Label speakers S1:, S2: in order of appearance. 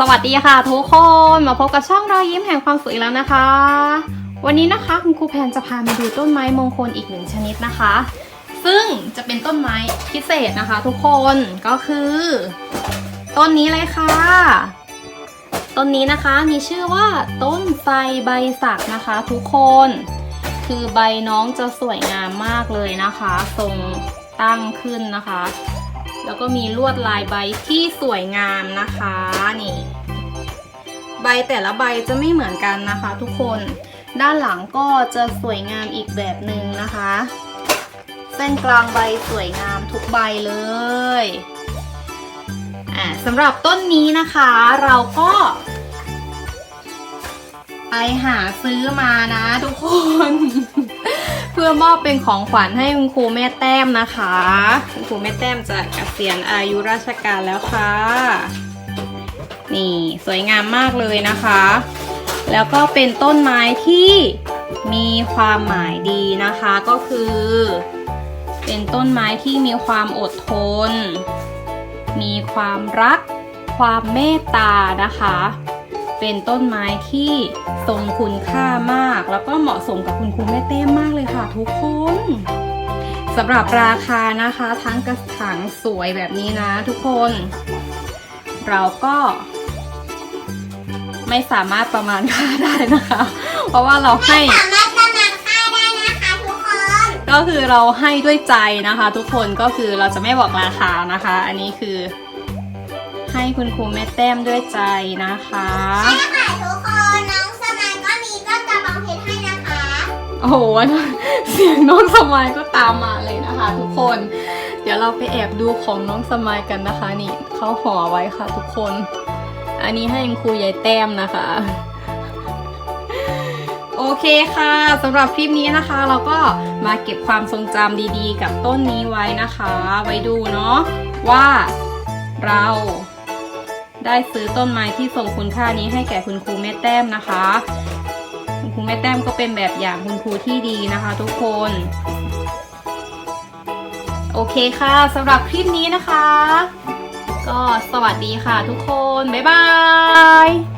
S1: สวัสดีค่ะทุกคนมาพบกับช่องรอยยิ้มแห่งความสุขอีกแล้วนะคะ วันนี้นะคะคุณครูแพนจะพามาดูต้นไม้มงคลอีกหนึ่งชนิดนะคะ ซึ่งจะเป็นต้นไม้พิเศษนะคะ ทุกคนก็คือ ต้นนี้เลยค่ะ ต้นนี้นะคะมีชื่อว่าต้นไทรใบสักนะคะ ทุกคน คือใบน้องจะสวยงามมากเลยนะคะ ทรงตั้งขึ้นนะคะ แล้วก็มีลวดลายใบที่สวยงามนะคะ ใบแต่ละใบจะไม่เหมือนกันนะคะ ทุกคนด้านหลังก็จะสวยงามอีกแบบหนึ่งนะคะ เส้นกลางใบสวยงามทุกใบเลยอ่าสำหรับต้นนี้นะคะเราก็ไปหาซื้อมานะทุกคน เพื่อมอบเป็นของขวัญให้คุณครูแม่แต้มนะคะ คุณครูแม่แต้มจะเกษียณอายุราชการแล้วค่ะ นี่สวยงามมากเลยนะคะ แล้วก็เป็นต้นไม้ที่มีความหมายดีนะคะก็คือ เป็นต้นไม้ที่มีความอดทน มีความรัก ความเมตตานะคะ เป็นต้นไม้ที่ทรงคุณค่ามาก แล้วก็เหมาะสมกับคุณครูแม่เต้มมากเลยค่ะทุกคนสำหรับราคานะคะทั้งกระถางสวยแบบนี้นะทุกคน เราก็ ไม่สามารถประมาณค่าได้นะคะ เพราะว่าเราให้
S2: สามารถประมาณค่าได้นะคะทุกคน
S1: ก็คือเราให้ด้วยใจนะคะ ทุกคนก็คือเราจะไม่บอกราคานะคะ อันนี้คือ ให้คุณครูแม่แต้มด้วยใจนะคะ
S2: ใช่ค่ะทุกคนน้องสมายก็มีก็จะบังเพชรให้นะคะ
S1: โอ้โหเสียงน้องสมัยก็ตามมาเลยนะคะ ทุกคน เดี๋ยวเราไปแอบดูของน้องสมัยกันนะคะ นี่เขาห่อไว้ค่ะ ทุกคน อันนี้ให้คุณครูยายแต้มนะคะ โอเคค่ะสำหรับคลิปนี้นะคะ เราก็มาเก็บความทรงจำดีๆ กับต้นนี้ไว้นะคะ ไว้ดูเนาะว่าเราได้ซื้อต้นไม้ที่ทรงคุณค่านี้ให้แก่คุณครูแม่แต้มนะคะ คุณครูแม่แต้มก็เป็นแบบอย่างคุณครูที่ดีนะคะทุกคน โอเคค่ะสำหรับคลิปนี้นะคะ ก็สวัสดีค่ะทุกคน บ๊ายบาย